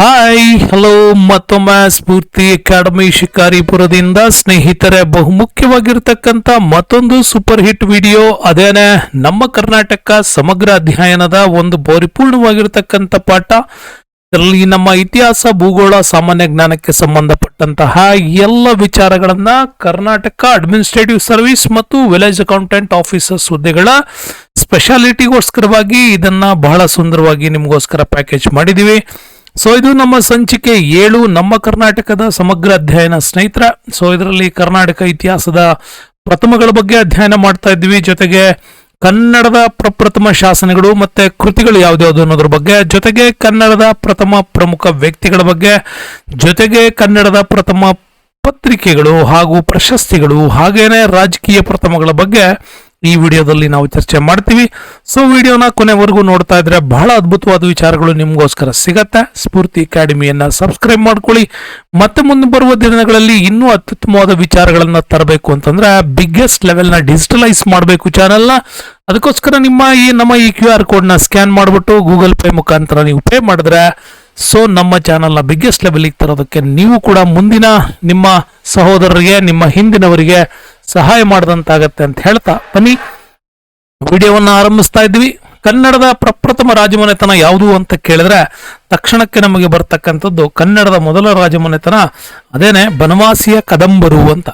Hi hello ಮತ್ತೊಮ್ಮೆ ಸ್ಫೂರ್ತಿ academy ಶಿಕಾರಿಪುರದಿಂದ ಸ್ನೇಹಿತರೆ, ಬಹುಮುಖ್ಯವಾಗಿರ್ತಕ್ಕಂಥ ಮತ್ತೊಂದು ಸೂಪರ್ ಹಿಟ್ ವಿಡಿಯೋ ಅದೇನೆ, ನಮ್ಮ ಕರ್ನಾಟಕ ಸಮಗ್ರ ಅಧ್ಯಯನದ ಒಂದು ಪರಿಪೂರ್ಣವಾಗಿರ್ತಕ್ಕಂಥ ಪಾಠ. ಇದರಲ್ಲಿ ನಮ್ಮ ಇತಿಹಾಸ, ಭೂಗೋಳ, ಸಾಮಾನ್ಯ ಜ್ಞಾನಕ್ಕೆ ಸಂಬಂಧಪಟ್ಟಂತಹ ಎಲ್ಲ ವಿಚಾರಗಳನ್ನ ಕರ್ನಾಟಕ ಅಡ್ಮಿನಿಸ್ಟ್ರೇಟಿವ್ ಸರ್ವಿಸ್ ಮತ್ತು ವಿಲೇಜ್ ಅಕೌಂಟೆಂಟ್ ಆಫೀಸರ್ಸ್ ಹುದ್ದೆಗಳ ಸ್ಪೆಷಾಲಿಟಿಗೋಸ್ಕರವಾಗಿ ಇದನ್ನ ಬಹಳ ಸುಂದರವಾಗಿ ನಿಮಗೋಸ್ಕರ ಪ್ಯಾಕೇಜ್ ಮಾಡಿದೀವಿ. ಸೊ ಇದು ನಮ್ಮ ಸಂಚಿಕೆ ಏಳು, ನಮ್ಮ ಕರ್ನಾಟಕದ ಸಮಗ್ರ ಅಧ್ಯಯನ ಸ್ನೇಹಿತರ. ಸೊ ಇದರಲ್ಲಿ ಕರ್ನಾಟಕ ಇತಿಹಾಸದ ಪ್ರಥಮಗಳ ಬಗ್ಗೆ ಅಧ್ಯಯನ ಮಾಡ್ತಾ ಇದ್ವಿ ಜೊತೆಗೆ ಕನ್ನಡದ ಪ್ರಪ್ರಥಮ ಶಾಸನಗಳು ಮತ್ತೆ ಕೃತಿಗಳು ಯಾವ್ದ್ಯಾವ್ದು ಅನ್ನೋದ್ರ ಬಗ್ಗೆ, ಜೊತೆಗೆ ಕನ್ನಡದ ಪ್ರಥಮ ಪ್ರಮುಖ ವ್ಯಕ್ತಿಗಳ ಬಗ್ಗೆ, ಜೊತೆಗೆ ಕನ್ನಡದ ಪ್ರಥಮ ಪತ್ರಿಕೆಗಳು ಹಾಗೂ ಪ್ರಶಸ್ತಿಗಳು, ಹಾಗೇನೆ ರಾಜಕೀಯ ಪ್ರಥಮಗಳ ಬಗ್ಗೆ ಈ ವಿಡಿಯೋದಲ್ಲಿ ನಾವು ಚರ್ಚೆ ಮಾಡ್ತೀವಿ. ಸೊ ವಿಡಿಯೋನ ಕೊನೆವರೆಗೂ ನೋಡ್ತಾ ಇದ್ರೆ ಬಹಳ ಅದ್ಭುತವಾದ ವಿಚಾರಗಳು ನಿಮಗೋಸ್ಕರ ಸಿಗತ್ತೆ. ಸ್ಫೂರ್ತಿ ಅಕಾಡೆಮಿಯನ್ನ ಸಬ್ಸ್ಕ್ರೈಬ್ ಮಾಡ್ಕೊಳ್ಳಿ. ಮತ್ತೆ ಮುಂದೆ ಬರುವ ದಿನಗಳಲ್ಲಿ ಇನ್ನೂ ಅತ್ಯುತ್ತಮವಾದ ವಿಚಾರಗಳನ್ನ ತರಬೇಕು ಅಂತಂದ್ರೆ ಬಿಗ್ಗೆಸ್ಟ್ ಲೆವೆಲ್ನ ಡಿಜಿಟಲೈಸ್ ಮಾಡಬೇಕು ಚಾನೆಲ್ನ ಅದಕ್ಕೋಸ್ಕರ ನಿಮ್ಮ ಈ ನಮ್ಮ ಈ ಕ್ಯೂ ಆರ್ ಕೋಡ್ನ ಸ್ಕ್ಯಾನ್ ಮಾಡಿಬಿಟ್ಟು ಗೂಗಲ್ ಪೇ ಮುಖಾಂತರ ನೀವು ಪೇ ಮಾಡಿದ್ರೆ ಸೊ ನಮ್ಮ ಚಾನಲ್ನ ಬಿಗ್ಗೆಸ್ಟ್ ಲೆವೆಲ್ಗೆ ತರೋದಕ್ಕೆ ನೀವು ಕೂಡ ಮುಂದಿನ ನಿಮ್ಮ ಸಹೋದರರಿಗೆ, ನಿಮ್ಮ ಹಿಂದಿನವರಿಗೆ ಸಹಾಯ ಮಾಡಿದಂತಾಗತ್ತೆ ಅಂತ ಹೇಳ್ತಾ ಬನ್ನಿ. ವಿಡಿಯೋವನ್ನು ಆರಂಭಿಸ್ತಾ ಇದ್ವಿ ಕನ್ನಡದ ಪ್ರಪ್ರಥಮ ರಾಜಮನೆತನ ಯಾವುದು ಅಂತ ಕೇಳಿದ್ರೆ ತಕ್ಷಣಕ್ಕೆ ನಮಗೆ ಬರ್ತಕ್ಕಂಥದ್ದು ಕನ್ನಡದ ಮೊದಲ ರಾಜಮನೆತನ ಅದೇನೆ ಬನವಾಸಿಯ ಕದಂಬರು ಅಂತ.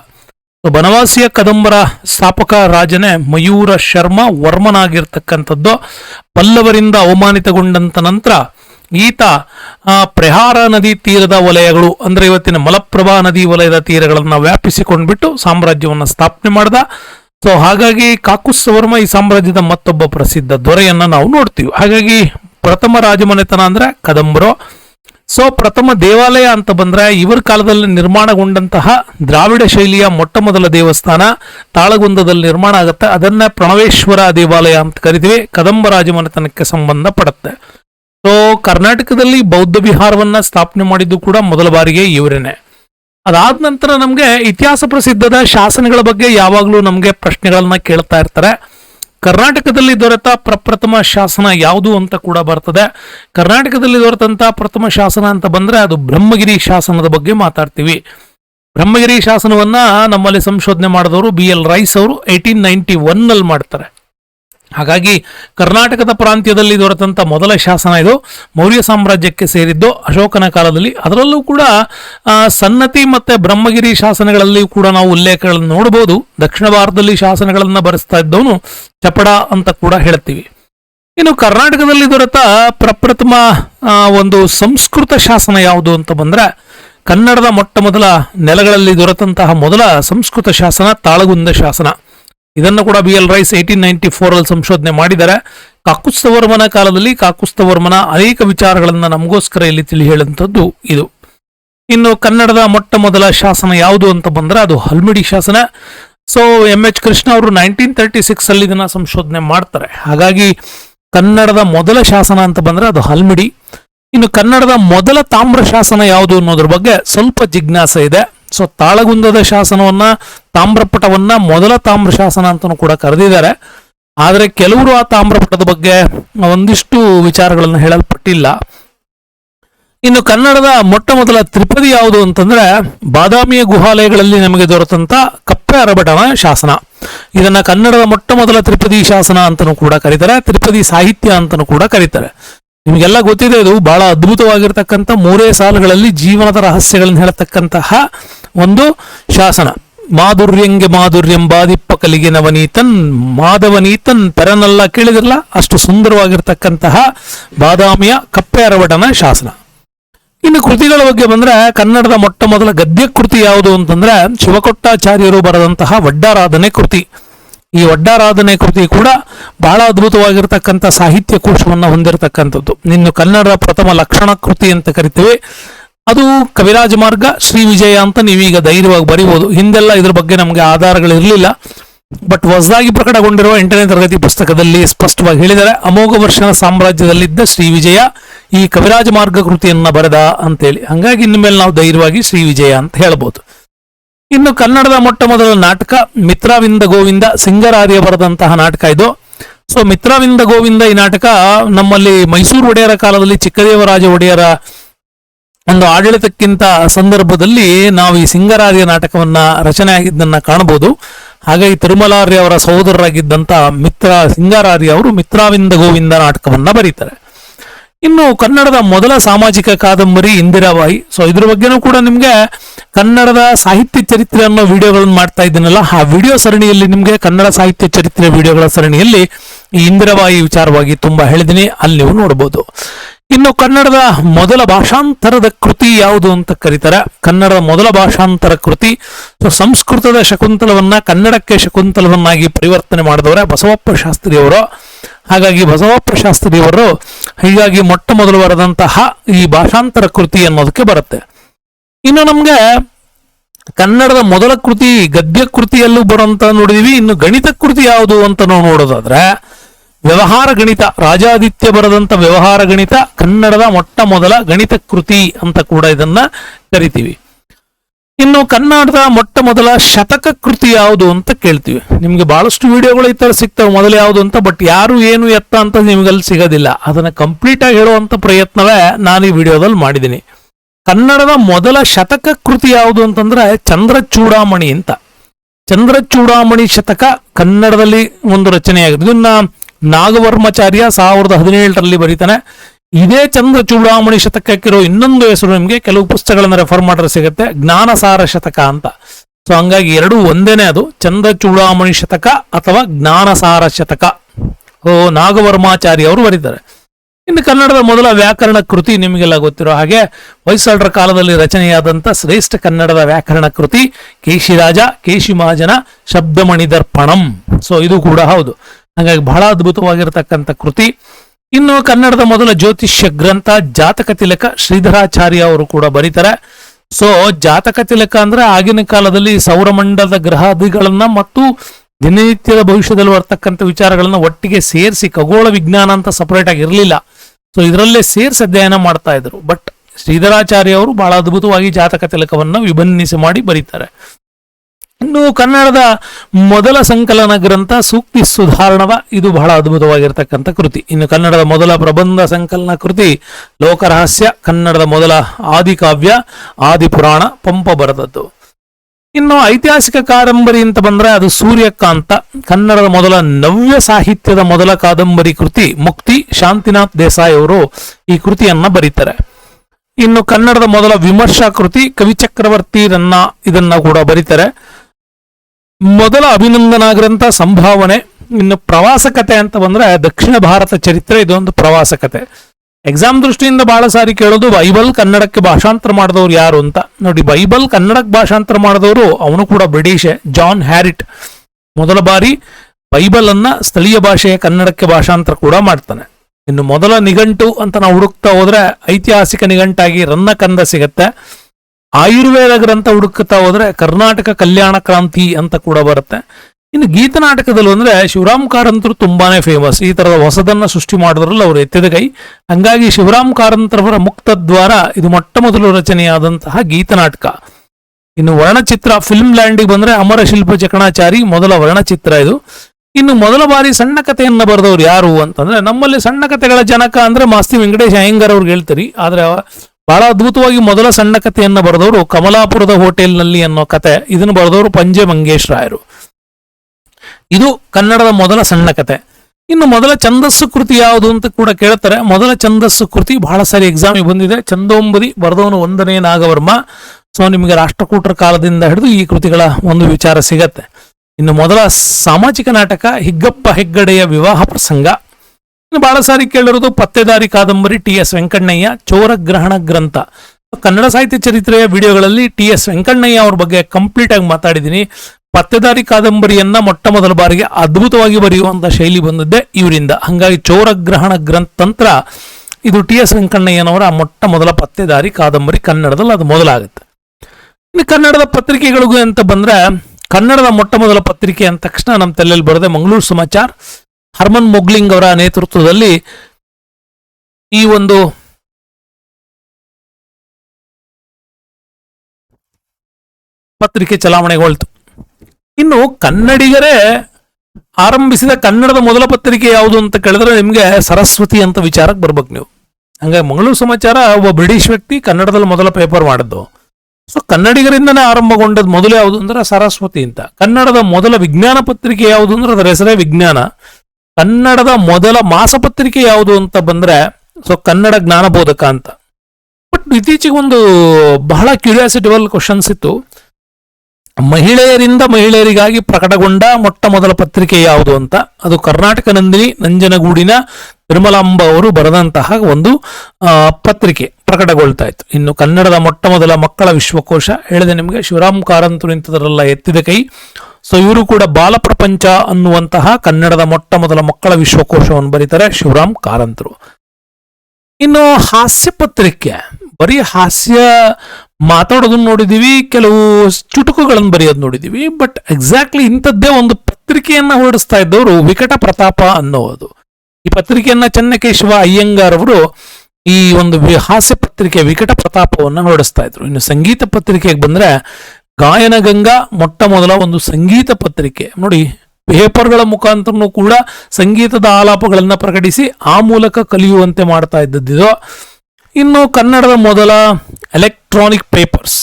ಬನವಾಸಿಯ ಕದಂಬರ ಸ್ಥಾಪಕ ರಾಜನೇ ಮಯೂರ ಶರ್ಮ ವರ್ಮನಾಗಿರ್ತಕ್ಕಂಥದ್ದು. ಪಲ್ಲವರಿಂದ ಅವಮಾನಿತಗೊಂಡಂತ ನಂತರ ಈತ ಪ್ರಹಾರ ನದಿ ತೀರದ ವಲಯಗಳು, ಅಂದ್ರೆ ಇವತ್ತಿನ ಮಲಪ್ರಭಾ ನದಿ ವಲಯದ ತೀರಗಳನ್ನು ವ್ಯಾಪಿಸಿಕೊಂಡ್ಬಿಟ್ಟು ಸಾಮ್ರಾಜ್ಯವನ್ನ ಸ್ಥಾಪನೆ ಮಾಡ್ದ. ಸೊ ಹಾಗಾಗಿ ಕಾಕುಸ್ತವರ್ಮ ಈ ಸಾಮ್ರಾಜ್ಯದ ಮತ್ತೊಬ್ಬ ಪ್ರಸಿದ್ಧ ದೊರೆಯನ್ನ ನಾವು ನೋಡ್ತೀವಿ. ಹಾಗಾಗಿ ಪ್ರಥಮ ರಾಜಮನೆತನ ಅಂದ್ರೆ ಕದಂಬರು. ಸೊ ಪ್ರಥಮ ದೇವಾಲಯ ಅಂತ ಬಂದ್ರೆ ಇವರ ಕಾಲದಲ್ಲಿ ನಿರ್ಮಾಣಗೊಂಡಂತಹ ದ್ರಾವಿಡ ಶೈಲಿಯ ಮೊಟ್ಟ ಮೊದಲ ದೇವಸ್ಥಾನ ತಾಳಗುಂದದಲ್ಲಿ ನಿರ್ಮಾಣ ಆಗುತ್ತೆ. ಅದನ್ನ ಪ್ರಣವೇಶ್ವರ ದೇವಾಲಯ ಅಂತ ಕರಿತೀವಿ. ಕದಂಬ ರಾಜಮನೆತನಕ್ಕೆ ಸಂಬಂಧಪಡುತ್ತೆ. ಸೊ ಕರ್ನಾಟಕದಲ್ಲಿ ಬೌದ್ಧ ವಿಹಾರವನ್ನ ಸ್ಥಾಪನೆ ಮಾಡಿದ್ದು ಕೂಡ ಮೊದಲ ಬಾರಿಗೆ ಇವರೇನೆ. ಅದಾದ ನಂತರ ನಮಗೆ ಇತಿಹಾಸ ಪ್ರಸಿದ್ಧದ ಶಾಸನಗಳ ಬಗ್ಗೆ ಯಾವಾಗಲೂ ನಮಗೆ ಪ್ರಶ್ನೆಗಳನ್ನ ಕೇಳ್ತಾ ಇರ್ತಾರೆ. ಕರ್ನಾಟಕದಲ್ಲಿ ದೊರೆತ ಪ್ರಪ್ರಥಮ ಶಾಸನ ಯಾವುದು ಅಂತ ಕೂಡ ಬರ್ತದೆ. ಕರ್ನಾಟಕದಲ್ಲಿ ದೊರೆತಂತ ಪ್ರಥಮ ಶಾಸನ ಅಂತ ಬಂದ್ರೆ ಅದು ಬ್ರಹ್ಮಗಿರಿ ಶಾಸನದ ಬಗ್ಗೆ ಮಾತಾಡ್ತೀವಿ. ಬ್ರಹ್ಮಗಿರಿ ಶಾಸನವನ್ನ ನಮ್ಮಲ್ಲಿ ಸಂಶೋಧನೆ ಮಾಡಿದವರು ಬಿ ಎಲ್ ರೈಸ್ ಅವರು ಏಯ್ಟೀನ್ ನೈನ್ಟಿ ಒನ್ನಲ್ಲಿ ಮಾಡ್ತಾರೆ. ಹಾಗಾಗಿ ಕರ್ನಾಟಕದ ಪ್ರಾಂತ್ಯದಲ್ಲಿ ದೊರೆತಂಥ ಮೊದಲ ಶಾಸನ ಇದು. ಮೌರ್ಯ ಸಾಮ್ರಾಜ್ಯಕ್ಕೆ ಸೇರಿದ್ದು ಅಶೋಕನ ಕಾಲದಲ್ಲಿ. ಅದರಲ್ಲೂ ಕೂಡ ಸನ್ನತಿ ಮತ್ತೆ ಬ್ರಹ್ಮಗಿರಿ ಶಾಸನಗಳಲ್ಲಿ ಕೂಡ ನಾವು ಉಲ್ಲೇಖಗಳನ್ನು ನೋಡಬಹುದು. ದಕ್ಷಿಣ ಭಾರತದಲ್ಲಿ ಶಾಸನಗಳನ್ನು ಬರೆಸ್ತಾ ಇದ್ದವನು ಚಪಡ ಅಂತ ಕೂಡ ಹೇಳ್ತೀವಿ. ಇನ್ನು ಕರ್ನಾಟಕದಲ್ಲಿ ದೊರೆತ ಪ್ರಪ್ರಥಮ ಒಂದು ಸಂಸ್ಕೃತ ಶಾಸನ ಯಾವುದು ಅಂತ ಬಂದರೆ, ಕನ್ನಡದ ಮೊಟ್ಟ ಮೊದಲ ನೆಲಗಳಲ್ಲಿ ದೊರೆತಂತಹ ಮೊದಲ ಸಂಸ್ಕೃತ ಶಾಸನ ತಾಳಗುಂದ ಶಾಸನ. ಇದನ್ನು ಕೂಡ B L Rice eighteen ninety four ಅಲ್ಲಿ ಸಂಶೋಧನೆ ಮಾಡಿದ್ದಾರೆ. ಕಾಕುಸ್ತವರ್ಮನ ಕಾಲದಲ್ಲಿ ಕಾಕುಸ್ತವರ್ಮನ ಅನೇಕ ವಿಚಾರಗಳನ್ನು ನಮಗೋಸ್ಕರ ಇಲ್ಲಿ ತಿಳಿ ಹೇಳುವಂಥದ್ದು ಇದು. ಇನ್ನು ಕನ್ನಡದ ಮೊಟ್ಟ ಮೊದಲ ಶಾಸನ ಯಾವುದು ಅಂತ ಬಂದ್ರೆ ಅದು ಹಲ್ಮಿಡಿ ಶಾಸನ. ಸೊ ಎಂ ಎಚ್ ಕೃಷ್ಣ ಅವರು ನೈನ್ಟೀನ್ ತರ್ಟಿ ಸಿಕ್ಸ್ ಅಲ್ಲಿ ಇದನ್ನ ಸಂಶೋಧನೆ ಮಾಡ್ತಾರೆ. ಹಾಗಾಗಿ ಕನ್ನಡದ ಮೊದಲ ಶಾಸನ ಅಂತ ಬಂದ್ರೆ ಅದು ಹಲ್ಮಿಡಿ. ಇನ್ನು ಕನ್ನಡದ ಮೊದಲ ತಾಮ್ರ ಶಾಸನ ಯಾವುದು ಅನ್ನೋದ್ರ ಬಗ್ಗೆ ಸ್ವಲ್ಪ ಜಿಜ್ಞಾಸೆ ಇದೆ. ಸೊ ತಾಳಗುಂದದ ಶಾಸನವನ್ನ, ತಾಮ್ರಪಟವನ್ನ ಮೊದಲ ತಾಮ್ರ ಶಾಸನ ಅಂತಲೂ ಕೂಡ ಕರೆದಿದ್ದಾರೆ. ಆದರೆ ಕೆಲವರು ಆ ತಾಮ್ರಪಟದ ಬಗ್ಗೆ ಒಂದಿಷ್ಟು ವಿಚಾರಗಳನ್ನು ಹೇಳಲ್ಪಟ್ಟಿಲ್ಲ. ಇನ್ನು ಕನ್ನಡದ ಮೊಟ್ಟ ಮೊದಲ ತ್ರಿಪದಿ ಯಾವುದು ಅಂತಂದ್ರೆ, ಬಾದಾಮಿಯ ಗುಹಾಲಯಗಳಲ್ಲಿ ನಮಗೆ ದೊರೆತಂತ ಕಪ್ಪೆ ಅರಭಟನ ಶಾಸನ. ಇದನ್ನ ಕನ್ನಡದ ಮೊಟ್ಟ ಮೊದಲ ತ್ರಿಪದಿ ಶಾಸನ ಅಂತಲೂ ಕೂಡ ಕರೀತಾರೆ. ತ್ರಿಪದಿ ಸಾಹಿತ್ಯ ಅಂತಲೂ ಕೂಡ ಕರೀತಾರೆ. ನಿಮಗೆಲ್ಲ ಗೊತ್ತಿದೆ ಇದು ಬಹಳ ಅದ್ಭುತವಾಗಿರ್ತಕ್ಕಂಥ ಮೂರೇ ಸಾಲುಗಳಲ್ಲಿ ಜೀವನದ ರಹಸ್ಯಗಳನ್ನು ಹೇಳತಕ್ಕಂತಹ ಒಂದು ಶಾಸನ. ಮಾಧುರ್ಯಂಗೆ ಮಾಧುರ್ಯಂ ಬಾದಿಪ್ಪ ಕಲಿಗೆ ನವನೀತನ್, ಮಾಧವನೀತನ್ ಪೆರನೆಲ್ಲ ಕೇಳಿದಿರಲ್ಲ, ಅಷ್ಟು ಸುಂದರವಾಗಿರ್ತಕ್ಕಂತಹ ಬಾದಾಮಿಯ ಕಪ್ಪೆ ಅರವಟನ ಶಾಸನ. ಇನ್ನು ಕೃತಿಗಳ ಬಗ್ಗೆ ಬಂದ್ರೆ ಕನ್ನಡದ ಮೊಟ್ಟ ಮೊದಲ ಗದ್ಯ ಕೃತಿ ಯಾವುದು ಅಂತಂದ್ರೆ ಶಿವಕೊಟ್ಟಾಚಾರ್ಯರು ಬರೆದಂತಹ ವಡ್ಡಾರಾಧನೆ ಕೃತಿ. ಈ ಒಡ್ಡಾರಾಧನೆ ಕೃತಿ ಕೂಡ ಬಹಳ ಅದ್ಭುತವಾಗಿರ್ತಕ್ಕಂಥ ಸಾಹಿತ್ಯ ಕೋಶವನ್ನು ಹೊಂದಿರತಕ್ಕಂಥದ್ದು. ನಿನ್ನ ಕನ್ನಡ ಪ್ರಥಮ ಲಕ್ಷಣ ಕೃತಿ ಅಂತ ಕರಿತೇವೆ. ಅದು ಕವಿರಾಜ ಮಾರ್ಗ, ಶ್ರೀ ವಿಜಯ ಅಂತ ನೀವೀಗ ಧೈರ್ಯವಾಗಿ ಬರೀಬಹುದು ಹಿಂದೆಲ್ಲ ಇದ್ರ ಬಗ್ಗೆ ನಮಗೆ ಆಧಾರಗಳಿರಲಿಲ್ಲ. ಬಟ್ ಹೊಸದಾಗಿ ಪ್ರಕಟಗೊಂಡಿರುವ ಎಂಟನೇ ತರಗತಿ ಪುಸ್ತಕದಲ್ಲಿ ಸ್ಪಷ್ಟವಾಗಿ ಹೇಳಿದ್ದಾರೆ. ಅಮೋಘ ವರ್ಷನ ಸಾಮ್ರಾಜ್ಯದಲ್ಲಿದ್ದ ಶ್ರೀ ವಿಜಯ ಈ ಕವಿರಾಜ ಮಾರ್ಗ ಕೃತಿಯನ್ನ ಬರೆದ ಅಂತೇಳಿ. ಹಂಗಾಗಿ ಇನ್ಮೇಲೆ ನಾವು ಧೈರ್ಯವಾಗಿ ಶ್ರೀ ವಿಜಯ ಅಂತ ಹೇಳ್ಬೋದು. ಇನ್ನು ಕನ್ನಡದ ಮೊಟ್ಟ ಮೊದಲ ನಾಟಕ ಮಿತ್ರವಿಂದ ಗೋವಿಂದ ಸಿಂಗರಾರ್ಯ ಬರೆದಂತಹ ನಾಟಕ ಇದು. ಸೊ ಮಿತ್ರವಿಂದ ಗೋವಿಂದ ಈ ನಾಟಕ ನಮ್ಮಲ್ಲಿ ಮೈಸೂರು ಒಡೆಯರ ಕಾಲದಲ್ಲಿ ಚಿಕ್ಕದೇವರಾಜ ಒಡೆಯರ ಒಂದು ಆಡಳಿತಕ್ಕಿಂತ ಸಂದರ್ಭದಲ್ಲಿ ನಾವು ಈ ಸಿಂಗರಾರ್ಯ ನಾಟಕವನ್ನ ರಚನೆ ಆಗಿದ್ದನ್ನ ಕಾಣಬಹುದು. ಹಾಗಾಗಿ ತಿರುಮಲಾರ್ಯ ಅವರ ಸಹೋದರರಾಗಿದ್ದಂತ ಮಿತ್ರ ಸಿಂಗರಾರ್ಯ ಅವರು ಮಿತ್ರಾವಿಂದ ಗೋವಿಂದ ನಾಟಕವನ್ನ ಬರೀತಾರೆ. ಇನ್ನು ಕನ್ನಡದ ಮೊದಲ ಸಾಮಾಜಿಕ ಕಾದಂಬರಿ ಇಂದಿರಾಬಾಯಿ ಸೊ ಇದ್ರ ಬಗ್ಗೆನೂ ಕೂಡ ನಿಮ್ಗೆ ಕನ್ನಡದ ಸಾಹಿತ್ಯ ಚರಿತ್ರೆ ಅನ್ನೋ ವಿಡಿಯೋಗಳನ್ನು ಮಾಡ್ತಾ ಇದ್ದೀನಲ್ಲ, ಆ ವಿಡಿಯೋ ಸರಣಿಯಲ್ಲಿ ನಿಮ್ಗೆ ಕನ್ನಡ ಸಾಹಿತ್ಯ ಚರಿತ್ರೆ ವಿಡಿಯೋಗಳ ಸರಣಿಯಲ್ಲಿ ಈ ಇಂದಿರಾಬಾಯಿ ವಿಚಾರವಾಗಿ ತುಂಬಾ ಹೇಳಿದ್ದೀನಿ, ಅಲ್ಲಿ ನೀವು ನೋಡಬಹುದು ಇನ್ನು ಕನ್ನಡದ ಮೊದಲ ಭಾಷಾಂತರದ ಕೃತಿ ಯಾವುದು ಅಂತ ಕರೀತಾರೆ. ಕನ್ನಡದ ಮೊದಲ ಭಾಷಾಂತರ ಕೃತಿ, ಸೊ, ಸಂಸ್ಕೃತದ ಶಕುಂತಲವನ್ನ ಕನ್ನಡಕ್ಕೆ ಶಕುಂತಲವನ್ನಾಗಿ ಪರಿವರ್ತನೆ ಮಾಡಿದವರೇ ಬಸವಪ್ಪ ಶಾಸ್ತ್ರಿಯವರು. ಹಾಗಾಗಿ ಬಸವಪ್ಪ ಶಾಸ್ತ್ರಿಯವರು ಹೀಗಾಗಿ ಮೊಟ್ಟ ಮೊದಲು ಬರೆದಂತಹ ಈ ಭಾಷಾಂತರ ಕೃತಿ ಅನ್ನೋದಕ್ಕೆ ಬರುತ್ತೆ. ಇನ್ನು ನಮ್ಗೆ ಕನ್ನಡದ ಮೊದಲ ಕೃತಿ, ಗದ್ಯ ಕೃತಿಯಲ್ಲೂ ಬರುವಂತ ನೋಡಿದೀವಿ. ಇನ್ನು ಗಣಿತ ಕೃತಿ ಯಾವುದು ಅಂತ ನಾವು ನೋಡೋದಾದ್ರೆ, ವ್ಯವಹಾರ ಗಣಿತ, ರಾಜಾದಿತ್ಯ ಬರೆದಂತ ವ್ಯವಹಾರ ಗಣಿತ ಕನ್ನಡದ ಮೊಟ್ಟ ಮೊದಲ ಗಣಿತ ಕೃತಿ ಅಂತ ಕೂಡ ಇದನ್ನ ಕರಿತೀವಿ. ಇನ್ನು ಕನ್ನಡದ ಮೊಟ್ಟ ಮೊದಲ ಶತಕ ಕೃತಿ ಯಾವುದು ಅಂತ ಕೇಳ್ತೀವಿ. ನಿಮ್ಗೆ ಬಹಳಷ್ಟು ವಿಡಿಯೋಗಳು ಈ ತರ ಸಿಗ್ತವೆ, ಮೊದಲು ಯಾವುದು ಅಂತ, ಬಟ್ ಯಾರು ಏನು ಎತ್ತ ಅಂತ ನಿಮ್ಗಲ್ಲಿ ಸಿಗೋದಿಲ್ಲ. ಅದನ್ನ ಕಂಪ್ಲೀಟ್ ಆಗಿ ಹೇಳುವಂತ ಪ್ರಯತ್ನವೇ ನಾನು ಈ ವಿಡಿಯೋದಲ್ಲಿ ಮಾಡಿದ್ದೀನಿ. ಕನ್ನಡದ ಮೊದಲ ಶತಕ ಕೃತಿ ಯಾವುದು ಅಂತಂದ್ರೆ ಚಂದ್ರಚೂಡಾಮಣಿ ಅಂತ. ಚಂದ್ರಚೂಡಾಮಣಿ ಶತಕ ಕನ್ನಡದಲ್ಲಿ ಒಂದು ರಚನೆಯಾಗಿದೆ. ಇದನ್ನ ನಾಗವರ್ಮಾಚಾರ್ಯ ಸಾವಿರದ ಹದಿನೇಳರಲ್ಲಿ ಬರೀತಾನೆ. ಇದೇ ಚಂದ್ರ ಚೂಡಾಮಣಿ ಶತಕಕ್ಕಿರೋ ಇನ್ನೊಂದು ಹೆಸರು ನಿಮಗೆ. ಕೆಲವು ಪುಸ್ತಕಗಳನ್ನ ರೆಫರ್ ಮಾಡಿದ್ರೆ ಸಿಗುತ್ತೆ. ಜ್ಞಾನಸಾರ ಶತಕ ಅಂತ. ಸೊ ಹಂಗಾಗಿ ಎರಡು ಒಂದೇನೆ ಅದು. ಚಂದ್ರ ಚೂಡಾಮಣಿ ಶತಕ ಅಥವಾ ಜ್ಞಾನಸಾರ ಶತಕ. ಓ ನಾಗವರ್ಮಾಚಾರ್ಯ ಅವರು ಬರೀತಾರೆ. ಇನ್ನು ಕನ್ನಡದ ಮೊದಲ ವ್ಯಾಕರಣ ಕೃತಿ ನಿಮಗೆಲ್ಲ ಗೊತ್ತಿರೋ ಹಾಗೆ ಹೊಯ್ಸಳರ ಕಾಲದಲ್ಲಿ ರಚನೆಯಾದಂಥ ಶ್ರೇಷ್ಠ ಕನ್ನಡದ ವ್ಯಾಕರಣ ಕೃತಿ ಕೇಶಿರಾಜ ಕೇಶಿಮಹಾಜನ ಶಬ್ದಮಣಿ ದರ್ಪಣಂ ಸೊ ಇದು ಕೂಡ ಹೌದು. ಹಾಗಾಗಿ ಬಹಳ ಅದ್ಭುತವಾಗಿರತಕ್ಕಂಥ ಕೃತಿ. ಇನ್ನು ಕನ್ನಡದ ಮೊದಲ ಜ್ಯೋತಿಷ್ಯ ಗ್ರಂಥ ಜಾತಕ ತಿಲಕ ಶ್ರೀಧರಾಚಾರ್ಯ ಅವರು ಕೂಡ ಬರೀತಾರೆ. ಸೊ ಜಾತಕ ತಿಲಕ ಅಂದ್ರೆ ಆಗಿನ ಕಾಲದಲ್ಲಿ ಸೌರಮಂಡಲದ ಗ್ರಹಾದಿಗಳನ್ನ ಮತ್ತು ದಿನನಿತ್ಯದ ಭವಿಷ್ಯದಲ್ಲಿ ಬರ್ತಕ್ಕಂಥ ವಿಚಾರಗಳನ್ನ ಒಟ್ಟಿಗೆ ಸೇರಿಸಿ ಖಗೋಳ ವಿಜ್ಞಾನ ಅಂತ ಸಪರೇಟ್ ಆಗಿ ಇರಲಿಲ್ಲ. ಸೊ ಇದರಲ್ಲೇ ಸೇರಿಸಿ ಅಧ್ಯಯನ ಮಾಡ್ತಾ ಇದ್ರು. ಬಟ್ ಶ್ರೀಧರಾಚಾರ್ಯ ಅವರು ಬಹಳ ಅದ್ಭುತವಾಗಿ ಜಾತಕ ತಿಲಕವನ್ನು ವಿಭನ್ನಿಸಿ ಮಾಡಿ ಬರೀತಾರೆ. ಇನ್ನು ಕನ್ನಡದ ಮೊದಲ ಸಂಕಲನ ಗ್ರಂಥ ಸೂಕ್ತಿ ಸುಧಾರಣವ ಇದು ಬಹಳ ಅದ್ಭುತವಾಗಿರ್ತಕ್ಕಂಥ ಕೃತಿ. ಇನ್ನು ಕನ್ನಡದ ಮೊದಲ ಪ್ರಬಂಧ ಸಂಕಲನ ಕೃತಿ ಲೋಕರಹಸ್ಯ, ಕನ್ನಡದ ಮೊದಲ ಆದಿಕಾವ್ಯ, ಆದಿಪುರಾಣ ಪಂಪ ಬರೆದದ್ದು ಇನ್ನು ಐತಿಹಾಸಿಕ ಕಾದಂಬರಿ ಅಂತ ಬಂದ್ರೆ ಅದು ಸೂರ್ಯಕಾಂತ. ಕನ್ನಡದ ಮೊದಲ ನವ್ಯ ಸಾಹಿತ್ಯದ ಮೊದಲ ಕಾದಂಬರಿ ಕೃತಿ ಮುಕ್ತಿ, ಶಾಂತಿನಾಥ್ ದೇಸಾಯಿ ಅವರು ಈ ಕೃತಿಯನ್ನ ಬರೀತಾರೆ. ಇನ್ನು ಕನ್ನಡದ ಮೊದಲ ವಿಮರ್ಶಾ ಕೃತಿ ಕವಿಚಕ್ರವರ್ತಿ ರನ್ನ ಇದನ್ನ ಕೂಡ ಬರೀತಾರೆ. ಮೊದಲ ಅಭಿನಂದನಾ ಗ್ರಂಥ ಸಂಭಾವನೆ, ಇನ್ನು ಪ್ರವಾಸ ಕತೆ ಅಂತ ಬಂದ್ರೆ ದಕ್ಷಿಣ ಭಾರತ ಚರಿತ್ರೆ, ಇದೊಂದು ಪ್ರವಾಸ ಕತೆ ಎಕ್ಸಾಮ್ ದೃಷ್ಟಿಯಿಂದ ಬಹಳ ಸಾರಿ ಕೇಳೋದು, ಬೈಬಲ್ ಕನ್ನಡಕ್ಕೆ ಭಾಷಾಂತರ ಮಾಡಿದವರು ಯಾರು ಅಂತ. ನೋಡಿ, ಬೈಬಲ್ ಕನ್ನಡಕ್ಕೆ ಭಾಷಾಂತರ ಮಾಡಿದವರು ಅವನು ಕೂಡ ಬ್ರಿಟಿಷೇ, ಜಾನ್ ಹ್ಯಾರಿಟ್. ಮೊದಲ ಬಾರಿ ಬೈಬಲ್ ಅನ್ನ ಸ್ಥಳೀಯ ಭಾಷೆಯ ಕನ್ನಡಕ್ಕೆ ಭಾಷಾಂತರ ಕೂಡ ಮಾಡ್ತಾನೆ. ಇನ್ನು ಮೊದಲ ನಿಘಂಟು ಅಂತ ನಾವು ಹುಡುಕ್ತಾ ಹೋದ್ರೆ ಐತಿಹಾಸಿಕ ನಿಘಂಟಾಗಿ ರನ್ನ ಕಂದ ಸಿಗತ್ತೆ. ಆಯುರ್ವೇದ ಗ್ರಂಥ ಹುಡುಕ್ತಾ ಹೋದ್ರೆ ಕರ್ನಾಟಕ ಕಲ್ಯಾಣ ಕ್ರಾಂತಿ ಅಂತ ಕೂಡ ಬರುತ್ತೆ. ಇನ್ನು ಗೀತನಾಟಕದಲ್ಲಿ ಅಂದ್ರೆ ಶಿವರಾಮ್ ಕಾರಂತರು ತುಂಬಾನೇ ಫೇಮಸ್ ಈ ತರದ ಹೊಸದನ್ನ ಸೃಷ್ಟಿ ಮಾಡೋದ್ರಲ್ಲಿ ಅವರು ಎತ್ತಿದ ಕೈ ಹಂಗಾಗಿ ಶಿವರಾಮ್ ಕಾರಂತರವರ ಮುಕ್ತ ದ್ವಾರ ಇದು ಮೊಟ್ಟ ಮೊದಲು ರಚನೆಯಾದಂತಹ ಗೀತನಾಟಕ ಇನ್ನು ವರ್ಣಚಿತ್ರ ಫಿಲ್ಮ್ ಲ್ಯಾಂಡಿಗೆ ಬಂದ್ರೆ ಅಮರ ಶಿಲ್ಪ ಚಕಣಾಚಾರಿ ಮೊದಲ ವರ್ಣಚಿತ್ರ ಇದು. ಇನ್ನು ಮೊದಲ ಬಾರಿ ಸಣ್ಣ ಕಥೆಯನ್ನು ಬರೆದವ್ರು ಯಾರು ಅಂತಂದ್ರೆ ನಮ್ಮಲ್ಲಿ ಸಣ್ಣ ಕಥೆಗಳ ಜನಕ ಅಂದ್ರೆ ಮಾಸ್ತಿ ವೆಂಕಟೇಶ್ ಅಯ್ಯಂಗಾರ್ ಅವ್ರಿಗೆ ಹೇಳ್ತೀರಿ. ಆದ್ರೆ ಬಹಳ ಅದ್ಭುತವಾಗಿ ಮೊದಲ ಸಣ್ಣ ಕಥೆಯನ್ನು ಬರೆದವರು ಕಮಲಾಪುರದ ಹೋಟೆಲ್ನಲ್ಲಿ ಅನ್ನೋ ಕತೆ ಇದನ್ನು ಬರೆದವರು ಪಂಜೆ ಮಂಗೇಶ್ ರಾಯರು. ಇದು ಕನ್ನಡದ ಮೊದಲ ಸಣ್ಣ ಕತೆ ಇನ್ನು ಮೊದಲ ಛಂದಸ್ಸು ಕೃತಿ ಯಾವುದು ಅಂತ ಕೂಡ ಕೇಳ್ತಾರೆ. ಮೊದಲ ಛಂದಸ್ಸು ಕೃತಿ ಬಹಳ ಸಾರಿ ಎಕ್ಸಾಮಿಗೆ ಬಂದಿದೆ. ಚಂದೋಂಬದಿ ಬರೆದವನು ಒಂದನೇ ನಾಗವರ್ಮ. ಸೊ, ನಿಮಗೆ ರಾಷ್ಟ್ರಕೂಟರ ಕಾಲದಿಂದ ಹಿಡಿದು ಈ ಕೃತಿಗಳ ಒಂದು ವಿಚಾರ ಸಿಗತ್ತೆ. ಇನ್ನು ಮೊದಲ ಸಾಮಾಜಿಕ ನಾಟಕ ಹಿಗ್ಗಪ್ಪ ಹೆಗ್ಗಡೆಯ ವಿವಾಹ ಪ್ರಸಂಗ. ಬಹಳ ಸಾರಿ ಕೇಳಿರೋದು ಪತ್ತೆದಾರಿ ಕಾದಂಬರಿ ಟಿ ಎಸ್ ವೆಂಕಣ್ಣಯ್ಯ ಚೋರಗ್ರಹಣ ಗ್ರಂಥ. ಕನ್ನಡ ಸಾಹಿತ್ಯ ಚರಿತ್ರೆಯ ವಿಡಿಯೋಗಳಲ್ಲಿ ಟಿ ಎಸ್ ವೆಂಕಣ್ಣಯ್ಯ ಅವ್ರ ಬಗ್ಗೆ ಕಂಪ್ಲೀಟ್ ಆಗಿ ಮಾತಾಡಿದ್ದೀನಿ. ಪತ್ತೆದಾರಿ ಕಾದಂಬರಿಯನ್ನ ಮೊಟ್ಟ ಮೊದಲ ಬಾರಿಗೆ ಅದ್ಭುತವಾಗಿ ಬರೆಯುವಂತ ಶೈಲಿ ಬಂದದ್ದೇ ಇವರಿಂದ. ಹಂಗಾಗಿ ಚೋರಗ್ರಹಣ ಗ್ರಂಥತಂತ್ರ ಇದು ಟಿ ಎಸ್ ವೆಂಕಣ್ಣಯ್ಯನವರ ಮೊಟ್ಟ ಮೊದಲ ಪತ್ತೆದಾರಿ ಕಾದಂಬರಿ ಕನ್ನಡದಲ್ಲಿ ಅದು ಮೊದಲಾಗುತ್ತೆ. ಇನ್ನು ಕನ್ನಡದ ಪತ್ರಿಕೆಗಳಿಗೂ ಅಂತ ಬಂದ್ರೆ, ಕನ್ನಡದ ಮೊಟ್ಟ ಮೊದಲ ಪತ್ರಿಕೆ ಅಂದ ತಕ್ಷಣ ನಮ್ಮ ತಲೆಯಲ್ಲಿ ಬರದೆ ಮಂಗಳೂರು ಸಮಾಚಾರ್. ಹರ್ಮನ್ ಮೊಗ್ಲಿಂಗ್ ಅವರ ನೇತೃತ್ವದಲ್ಲಿ ಈ ಒಂದು ಪತ್ರಿಕೆ ಚಲಾವಣೆಗೊಳ್ತು. ಇನ್ನು ಕನ್ನಡಿಗರೇ ಆರಂಭಿಸಿದ ಕನ್ನಡದ ಮೊದಲ ಪತ್ರಿಕೆ ಯಾವುದು ಅಂತ ಕೇಳಿದ್ರೆ ನಿಮಗೆ ಸರಸ್ವತಿ ಅಂತ ವಿಚಾರಕ್ಕೆ ಬರ್ಬೇಕು ನೀವು. ಹಂಗೆ ಮಂಗಳೂರು ಸಮಾಚಾರ, ಒಬ್ಬ ಬ್ರಿಟಿಷ್ ವ್ಯಕ್ತಿ ಕನ್ನಡದಲ್ಲಿ ಮೊದಲ ಪೇಪರ್ ಮಾಡಿದ್ದು. ಸೊ, ಕನ್ನಡಿಗರಿಂದನೇ ಆರಂಭಗೊಂಡದ್ದು ಮೊದಲು ಯಾವುದು ಅಂದ್ರೆ ಸರಸ್ವತಿ ಅಂತ. ಕನ್ನಡದ ಮೊದಲ ವಿಜ್ಞಾನ ಪತ್ರಿಕೆ ಯಾವುದು ಅಂದ್ರೆ ಅದರ ಹೆಸರೇ ವಿಜ್ಞಾನ. ಕನ್ನಡದ ಮೊದಲ ಮಾಸಪತ್ರಿಕೆ ಯಾವುದು ಅಂತ ಬಂದ್ರೆ ಸೊ ಕನ್ನಡ ಜ್ಞಾನಬೋಧಕ ಅಂತ. ಬಟ್ ಇತ್ತೀಚೆಗೆ ಒಂದು ಬಹಳ ಕ್ಯೂರಿಯಾಸಿಟಿಬಲ್ ಕ್ವಶನ್ಸ್ ಇತ್ತು. ಮಹಿಳೆಯರಿಂದ ಮಹಿಳೆಯರಿಗಾಗಿ ಪ್ರಕಟಗೊಂಡ ಮೊಟ್ಟ ಮೊದಲ ಪತ್ರಿಕೆ ಯಾವುದು ಅಂತ, ಅದು ಕರ್ನಾಟಕ ನಂದಿನಿ ನಂಜನಗೂಡಿನ ನಿರ್ಮಲಾಂಬ ಅವರು ಬರೆದಂತಹ ಒಂದು ಪತ್ರಿಕೆ ಪ್ರಕಟಗೊಳ್ತಾ ಇತ್ತು. ಇನ್ನು ಕನ್ನಡದ ಮೊಟ್ಟ ಮೊದಲ ಮಕ್ಕಳ ವಿಶ್ವಕೋಶ, ಹೇಳಿದೆ ನಿಮಗೆ, ಶಿವರಾಮ್ ಕಾರಂತರು ನಿಂತದರೆಲ್ಲ ಎತ್ತಿದ ಕೈ. ಸೊ ಇವರು ಕೂಡ ಬಾಲ ಪ್ರಪಂಚ ಅನ್ನುವಂತಹ ಕನ್ನಡದ ಮೊಟ್ಟ ಮೊದಲ ಮಕ್ಕಳ ವಿಶ್ವಕೋಶವನ್ನು ಬರೀತಾರೆ ಶಿವರಾಮ್ ಕಾರಂತರು. ಇನ್ನು ಹಾಸ್ಯ ಪತ್ರಿಕೆ. ಬರೀ ಹಾಸ್ಯ ಮಾತಾಡೋದನ್ನ ನೋಡಿದೀವಿ ಕೆಲವು ಚುಟುಕುಗಳನ್ನು ಬರೆಯೋದು ನೋಡಿದೀವಿ ಬಟ್ ಎಕ್ಸಾಕ್ಟ್ಲಿ ಇಂಥದ್ದೇ ಒಂದು ಪತ್ರಿಕೆಯನ್ನ ಹೊರಡಿಸ್ತಾ ಇದ್ದವರು ವಿಕಟ ಪ್ರತಾಪ ಅನ್ನೋದು. ಈ ಪತ್ರಿಕೆಯನ್ನ ಚನ್ನಕೇಶವ ಅಯ್ಯಂಗಾರ್ ಅವರು ಈ ಒಂದು ಹಾಸ್ಯ ಪತ್ರಿಕೆ ವಿಕಟ ಪ್ರತಾಪವನ್ನು ಹೊರಡಿಸ್ತಾ ಇದ್ರು. ಇನ್ನು ಸಂಗೀತ ಪತ್ರಿಕೆಗೆ ಬಂದ್ರೆ ಗಾಯನ ಗಂಗಾ ಮೊಟ್ಟ ಮೊದಲ ಒಂದು ಸಂಗೀತ ಪತ್ರಿಕೆ. ನೋಡಿ, ಪೇಪರ್ಗಳ ಮುಖಾಂತರನೂ ಕೂಡ ಸಂಗೀತದ ಆಲಾಪಗಳನ್ನು ಪ್ರಕಟಿಸಿ ಆ ಮೂಲಕ ಕಲಿಯುವಂತೆ ಮಾಡ್ತಾ ಇದ್ದದ್ದು ಇನ್ನು ಕನ್ನಡದ ಮೊದಲ ಎಲೆಕ್ಟ್ರಾನಿಕ್ ಪೇಪರ್ಸ್.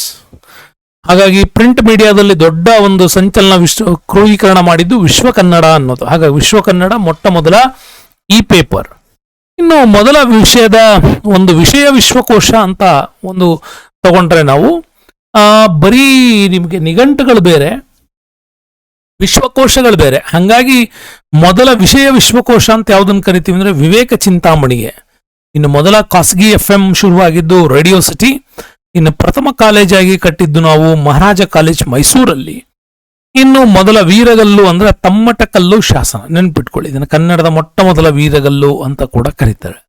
ಹಾಗಾಗಿ ಪ್ರಿಂಟ್ ಮೀಡಿಯಾದಲ್ಲಿ ದೊಡ್ಡ ಒಂದು ಸಂಚಲನ ವಿಶ್ವ ಕ್ರೋಢೀಕರಣ ಮಾಡಿದ್ದು ವಿಶ್ವ ಕನ್ನಡ ಅನ್ನೋದು. ಹಾಗಾಗಿ ವಿಶ್ವ ಕನ್ನಡ ಮೊಟ್ಟ ಮೊದಲ ಈ ಪೇಪರ್. ಇನ್ನು ಮೊದಲ ವಿಷಯದ ಒಂದು ವಿಷಯ ವಿಶ್ವಕೋಶ ಅಂತ ಒಂದು ತಗೊಂಡ್ರೆ ನಾವು ಬರೀ ನಿಮಗೆ ನಿಘಂಟುಗಳು ಬೇರೆ, ವಿಶ್ವಕೋಶಗಳು ಬೇರೆ. ಹಾಗಾಗಿ ಮೊದಲ ವಿಷಯ ವಿಶ್ವಕೋಶ ಅಂತ ಯಾವುದನ್ನು ಕರಿತೀವಿ ಅಂದ್ರೆ ವಿವೇಕ ಚಿಂತಾಮಣಿಗೆ. ಇನ್ನು ಮೊದಲ ಖಾಸಗಿ ಎಫ್ ಎಂ ಶುರುವಾಗಿದ್ದು ರೇಡಿಯೋ ಸಿಟಿ, ಇನ್ನು ಪ್ರಥಮ ಕಾಲೇಜಾಗಿ ಕಟ್ಟಿದ್ದು ನಾವು ಮಹಾರಾಜ ಕಾಲೇಜ್ ಮೈಸೂರಲ್ಲಿ. ಇನ್ನು ಮೊದಲ ವೀರಗಲ್ಲು ಅಂದ್ರೆ ತಮ್ಮಟಕಲ್ಲು ಶಾಸನ, ನೆನ್ಪಿಟ್ಕೊಳ್ಳಿ. ಇದನ್ನು ಕನ್ನಡದ ಮೊಟ್ಟ ಮೊದಲ ವೀರಗಲ್ಲು ಅಂತ ಕೂಡ ಕರೀತಾರೆ.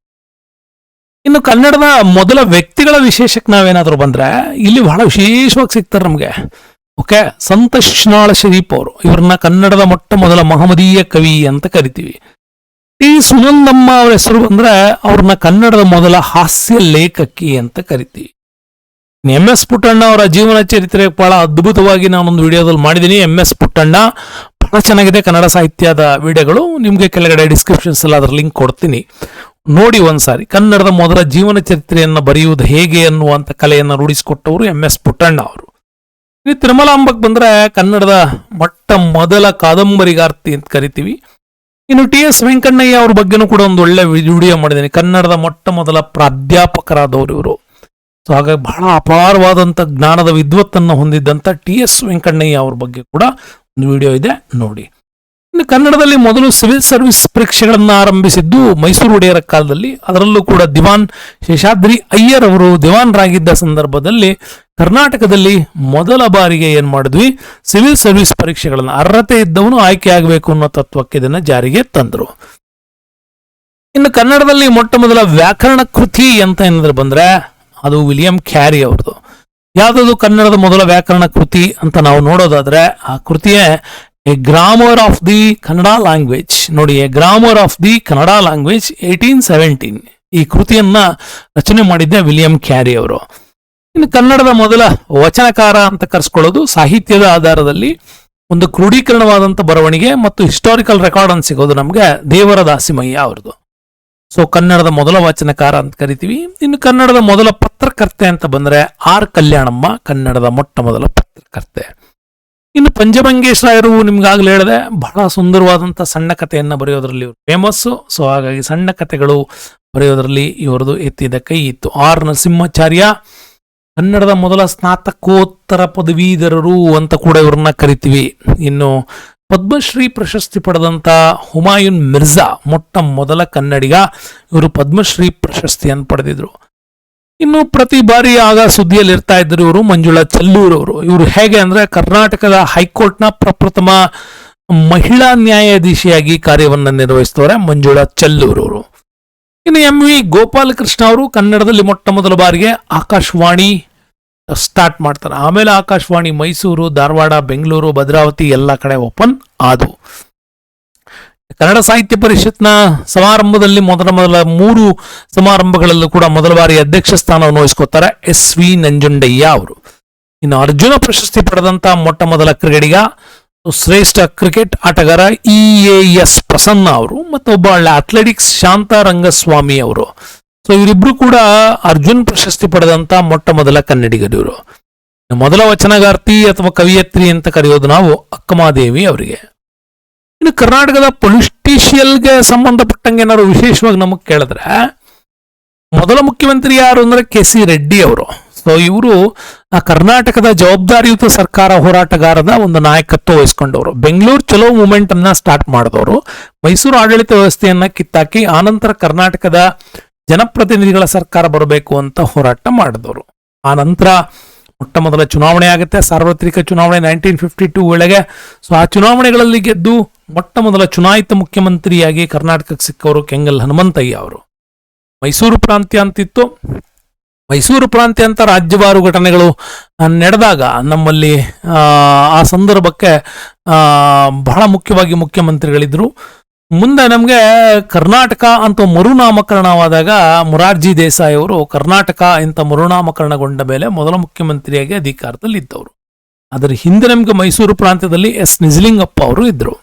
ಇನ್ನು ಕನ್ನಡದ ಮೊದಲ ವ್ಯಕ್ತಿಗಳ ವಿಶೇಷಕ್ಕೆ ನಾವೇನಾದರೂ ಬಂದ್ರೆ ಇಲ್ಲಿ ಬಹಳ ವಿಶೇಷವಾಗಿ ಸಿಗ್ತಾರೆ ನಮಗೆ. ಓಕೆ? ಸಂತ ಶಿಶ್ನಾಳ ಶರೀಫ್ ಅವರು. ಇವ್ರನ್ನ ಕನ್ನಡದ ಮೊಟ್ಟ ಮೊದಲ ಮಹಮದೀಯ ಕವಿ ಅಂತ ಕರಿತೀವಿ. ಈ ಸುನಂದಮ್ಮ ಅವರ ಹೆಸರು ಬಂದ್ರೆ ಅವ್ರನ್ನ ಕನ್ನಡದ ಮೊದಲ ಹಾಸ್ಯ ಲೇಖಕಿ ಅಂತ ಕರಿತೀವಿ. ಎಂ ಎಸ್ ಪುಟ್ಟಣ್ಣ ಅವರ ಜೀವನ ಚರಿತ್ರೆ ಬಹಳ ಅದ್ಭುತವಾಗಿ ನಾನೊಂದು ವಿಡಿಯೋದಲ್ಲಿ ಮಾಡಿದ್ದೀನಿ. ಎಂ ಎಸ್ ಪುಟ್ಟಣ್ಣ, ಬಹಳ ಚೆನ್ನಾಗಿದೆ ಕನ್ನಡ ಸಾಹಿತ್ಯದ ವಿಡಿಯೋಗಳು. ನಿಮಗೆ ಕೆಳಗಡೆ ಡಿಸ್ಕ್ರಿಪ್ಷನ್ಸ್ ಎಲ್ಲ ಅದ್ರ ಲಿಂಕ್ ಕೊಡ್ತೀನಿ. ನೋಡಿ ಒಂದ್ಸಾರಿ. ಕನ್ನಡದ ಮೊದಲ ಜೀವನ ಚರಿತ್ರೆಯನ್ನು ಬರೆಯುವುದು ಹೇಗೆ ಅನ್ನುವಂಥ ಕಲೆಯನ್ನು ರೂಢಿಸಿಕೊಟ್ಟವರು ಎಂ ಎಸ್ ಪುಟ್ಟಣ್ಣ ಅವರು. ಈ ತಿರುಮಲಾಂಬಕ್ಕೆ ಬಂದ್ರೆ ಕನ್ನಡದ ಮೊಟ್ಟ ಮೊದಲ ಕಾದಂಬರಿಗಾರ್ತಿ ಅಂತ ಕರಿತೀವಿ. ಇನ್ನು ಟಿ ಎಸ್ ವೆಂಕಣ್ಣಯ್ಯ ಅವ್ರ ಬಗ್ಗೆನೂ ಕೂಡ ಒಂದು ಒಳ್ಳೆ ವಿಡಿಯೋ ಮಾಡಿದ್ದೀನಿ. ಕನ್ನಡದ ಮೊಟ್ಟ ಮೊದಲ ಪ್ರಾಧ್ಯಾಪಕರಾದವರು ಇವರು. ಸೊ ಹಾಗಾಗಿ ಬಹಳ ಅಪಾರವಾದಂಥ ಜ್ಞಾನದ ವಿದ್ವತ್ತನ್ನು ಹೊಂದಿದ್ದಂಥ ಟಿ ಎಸ್ ವೆಂಕಣ್ಣಯ್ಯ ಅವ್ರ ಬಗ್ಗೆ ಕೂಡ ಒಂದು ವಿಡಿಯೋ ಇದೆ. ನೋಡಿ. ಇನ್ನು ಕನ್ನಡದಲ್ಲಿ ಮೊದಲು ಸಿವಿಲ್ ಸರ್ವಿಸ್ ಪರೀಕ್ಷೆಗಳನ್ನು ಆರಂಭಿಸಿದ್ದು ಮೈಸೂರು ಒಡೆಯರ ಕಾಲದಲ್ಲಿ. ಅದರಲ್ಲೂ ಕೂಡ ದಿವಾನ್ ಶೇಷಾದ್ರಿ ಅಯ್ಯರ್ ಅವರು ದಿವಾನ್ರಾಗಿದ್ದ ಸಂದರ್ಭದಲ್ಲಿ ಕರ್ನಾಟಕದಲ್ಲಿ ಮೊದಲ ಬಾರಿಗೆ ಏನು ಮಾಡಿದ್ವಿ? ಸಿವಿಲ್ ಸರ್ವಿಸ್ ಪರೀಕ್ಷೆಗಳನ್ನು. ಅರ್ಹತೆ ಇದ್ದವನು ಆಯ್ಕೆ ಆಗಬೇಕು ಅನ್ನೋ ತತ್ವಕ್ಕೆ ಇದನ್ನ ಜಾರಿಗೆ ತಂದರು. ಇನ್ನು ಕನ್ನಡದಲ್ಲಿ ಮೊಟ್ಟ ಮೊದಲ ವ್ಯಾಕರಣ ಕೃತಿ ಅಂತ ಏನಾದ್ರು ಬಂದ್ರೆ ಅದು ವಿಲಿಯಂ ಕ್ಯಾರಿ ಅವ್ರದ್ದು. ಯಾವುದಾದ್ರು ಕನ್ನಡದ ಮೊದಲ ವ್ಯಾಕರಣ ಕೃತಿ ಅಂತ ನಾವು ನೋಡೋದಾದ್ರೆ ಆ ಕೃತಿಯೇ a grammar of the Kannada language ನೋಡಿ a grammar of the Kannada language eighteen seventeen ಈ ಕೃತಿಯನ್ನ ರಚನೆ ಮಾಡಿದ್ದೆ ವಿಲಿಯಂ ಕ್ಯಾರಿ ಅವರು. ಇನ್ನು ಕನ್ನಡದ ಮೊದಲ ವಚನಕಾರ ಅಂತ ಕರೆಸ್ಕೊಳ್ಳೋದು, ಸಾಹಿತ್ಯದ ಆಧಾರದಲ್ಲಿ ಒಂದು ಕ್ರೋಢೀಕರಣವಾದಂಥ ಬರವಣಿಗೆ ಮತ್ತು ಹಿಸ್ಟಾರಿಕಲ್ ರೆಕಾರ್ಡ್ ಅಂತ ಸಿಗೋದು ನಮಗೆ ದೇವರ ದಾಸಿಮಯ್ಯ ಅವ್ರದ್ದು. ಸೊ ಕನ್ನಡದ ಮೊದಲ ವಚನಕಾರ ಅಂತ ಕರಿತೀವಿ. ಇನ್ನು ಕನ್ನಡದ ಮೊದಲ ಪತ್ರಕರ್ತೆ ಅಂತ ಬಂದರೆ ಆರ್ ಕಲ್ಯಾಣಮ್ಮ, ಕನ್ನಡದ ಮೊಟ್ಟ ಮೊದಲ ಪತ್ರಕರ್ತೆ. ಇನ್ನು ಪಂಚಮಂಗೇಶ್ ರಾಯರು ನಿಮ್ಗಾಗ್ಲೇ ಹೇಳಿದೆ, ಬಹಳ ಸುಂದರವಾದಂಥ ಸಣ್ಣ ಕಥೆಯನ್ನು ಬರೆಯೋದ್ರಲ್ಲಿ ಇವರು ಫೇಮಸ್ಸು ಸೊ ಹಾಗಾಗಿ ಸಣ್ಣ ಕಥೆಗಳು ಬರೆಯೋದ್ರಲ್ಲಿ ಇವರದು ಎತ್ತಿದ ಕೈ ಇತ್ತು. ಆರ್ ನರಸಿಂಹಾಚಾರ್ಯ, ಕನ್ನಡದ ಮೊದಲ ಸ್ನಾತಕೋತ್ತರ ಪದವೀಧರರು ಅಂತ ಕೂಡ ಇವ್ರನ್ನ ಕರಿತೀವಿ. ಇನ್ನು ಪದ್ಮಶ್ರೀ ಪ್ರಶಸ್ತಿ ಪಡೆದಂಥ ಹುಮಾಯೂನ್ ಮಿರ್ಜಾ, ಮೊಟ್ಟ ಮೊದಲ ಕನ್ನಡಿಗ, ಇವರು ಪದ್ಮಶ್ರೀ ಪ್ರಶಸ್ತಿಯನ್ನು ಪಡೆದಿದ್ರು. ಇನ್ನು ಪ್ರತಿ ಬಾರಿ ಆಗ ಸುದ್ದಿಯಲ್ಲಿ ಇರ್ತಾ ಇದ್ರು ಇವರು, ಮಂಜುಳಾ ಚಲ್ಲೂರ್ ಅವರು. ಇವರು ಹೇಗೆ ಅಂದ್ರೆ ಕರ್ನಾಟಕದ ಹೈಕೋರ್ಟ್ನ ಪ್ರಪ್ರಥಮ ಮಹಿಳಾ ನ್ಯಾಯಾಧೀಶಿಯಾಗಿ ಕಾರ್ಯವನ್ನು ನಿರ್ವಹಿಸ್ತವ್ರೆ ಮಂಜುಳಾ ಚಲ್ಲೂರ್ ಅವರು. ಇನ್ನು ಎಂ ವಿ ಗೋಪಾಲಕೃಷ್ಣ ಅವರು ಕನ್ನಡದಲ್ಲಿ ಮೊಟ್ಟ ಮೊದಲ ಬಾರಿಗೆ ಆಕಾಶವಾಣಿ ಸ್ಟಾರ್ಟ್ ಮಾಡ್ತಾರೆ. ಆಮೇಲೆ ಆಕಾಶವಾಣಿ ಮೈಸೂರು, ಧಾರವಾಡ, ಬೆಂಗಳೂರು, ಭದ್ರಾವತಿ ಎಲ್ಲ ಕಡೆ ಓಪನ್ ಆದವು. ಕನ್ನಡ ಸಾಹಿತ್ಯ ಪರಿಷತ್ನ ಸಮಾರಂಭದಲ್ಲಿ ಮೊದಲ ಮೊದಲ ಮೂರು ಸಮಾರಂಭಗಳಲ್ಲೂ ಕೂಡ ಮೊದಲ ಬಾರಿ ಅಧ್ಯಕ್ಷ ಸ್ಥಾನವನ್ನು ವಹಿಸ್ಕೊತಾರೆ ಎಸ್ ವಿ ನಂಜುಂಡಯ್ಯ ಅವರು. ಇನ್ನು ಅರ್ಜುನ ಪ್ರಶಸ್ತಿ ಪಡೆದಂತ ಮೊಟ್ಟ ಮೊದಲ ಕ್ರಿಕೆಟಿಗ, ಶ್ರೇಷ್ಠ ಕ್ರಿಕೆಟ್ ಆಟಗಾರ ಇ ಎ ಎಸ್ ಪ್ರಸನ್ನ ಅವರು ಮತ್ತು ಒಬ್ಬ ಒಳ್ಳೆ ಅಥ್ಲೆಟಿಕ್ಸ್ ಶಾಂತ ರಂಗಸ್ವಾಮಿ ಅವರು. ಸೊ ಇವರಿಬ್ರು ಕೂಡ ಅರ್ಜುನ್ ಪ್ರಶಸ್ತಿ ಪಡೆದಂತ ಮೊಟ್ಟ ಮೊದಲ ಕನ್ನಡಿಗರು ಇವರು ಮೊದಲ ವಚನಗಾರ್ತಿ ಅಥವಾ ಕವಿಯತ್ರಿ ಅಂತ ಕರೆಯೋದು ನಾವು ಅಕ್ಕಮಾದೇವಿ ಅವರಿಗೆ. ಇನ್ನು ಕರ್ನಾಟಕದ ಪೊಲಿಟಿಷಿಯಲ್ಗೆ ಸಂಬಂಧಪಟ್ಟಂಗೆ ಏನಾದ್ರು ವಿಶೇಷವಾಗಿ ನಮಗೆ ಕೇಳಿದ್ರೆ, ಮೊದಲ ಮುಖ್ಯಮಂತ್ರಿ ಯಾರು ಅಂದ್ರೆ ಕೆ ಸಿ ರೆಡ್ಡಿ ಅವರು. ಸೊ ಇವರು, ಆ ಕರ್ನಾಟಕದ ಜವಾಬ್ದಾರಿಯುತ ಸರ್ಕಾರ ಹೋರಾಟಗಾರದ ಒಂದು ನಾಯಕತ್ವ ವಹಿಸ್ಕೊಂಡವರು. ಬೆಂಗಳೂರು ಚಲೋ ಮೂಮೆಂಟ್ ಅನ್ನ ಸ್ಟಾರ್ಟ್ ಮಾಡಿದವರು. ಮೈಸೂರು ಆಡಳಿತ ವ್ಯವಸ್ಥೆಯನ್ನ ಕಿತ್ತಾಕಿ ಆನಂತರ ಕರ್ನಾಟಕದ ಜನಪ್ರತಿನಿಧಿಗಳ ಸರ್ಕಾರ ಬರಬೇಕು ಅಂತ ಹೋರಾಟ ಮಾಡಿದವರು. ಆ ನಂತರ ಮೊಟ್ಟ ಮೊದಲ ಚುನಾವಣೆ ಆಗುತ್ತೆ. ಸಾರ್ವತ್ರಿಕ ಚುನಾವಣೆ ನೈನ್ಟೀನ್ ಫಿಫ್ಟಿ ಟೂ ಒಳಗೆ. ಸೊ ಆ ಚುನಾವಣೆಗಳಲ್ಲಿ ಗೆದ್ದು ಮೊಟ್ಟ ಮೊದಲ ಚುನಾಯಿತ ಮುಖ್ಯಮಂತ್ರಿಯಾಗಿ ಕರ್ನಾಟಕಕ್ಕೆ ಸಿಕ್ಕವರು ಕೆಂಗಲ್ ಹನುಮಂತಯ್ಯ ಅವರು. ಮೈಸೂರು ಪ್ರಾಂತ್ಯ ಅಂತಿತ್ತು. ಮೈಸೂರು ಪ್ರಾಂತ್ಯ ಅಂತ ರಾಜ್ಯವಾರು ಘಟನೆಗಳು ನಡೆದಾಗ ನಮ್ಮಲ್ಲಿ ಆ, ಸಂದರ್ಭಕ್ಕೆ ಬಹಳ ಮುಖ್ಯವಾಗಿ ಮುಖ್ಯಮಂತ್ರಿಗಳಿದ್ರು. ಮುಂದೆ ನಮಗೆ ಕರ್ನಾಟಕ ಅಂತ ಮರುನಾಮಕರಣವಾದಾಗ ಮೊರಾರ್ಜಿ ದೇಸಾಯಿ ಅವರು ಕರ್ನಾಟಕ ಅಂತ ಮರುನಾಮಕರಣಗೊಂಡ ಮೇಲೆ ಮೊದಲ ಮುಖ್ಯಮಂತ್ರಿಯಾಗಿ ಅಧಿಕಾರದಲ್ಲಿ ಇದ್ದವರು ಅದರ ಹಿಂದೆ ನಮಗೆ ಮೈಸೂರು ಪ್ರಾಂತ್ಯದಲ್ಲಿ ಎಸ್. ನಿಜಲಿಂಗಪ್ಪ ಅವರು ಇದ್ರು.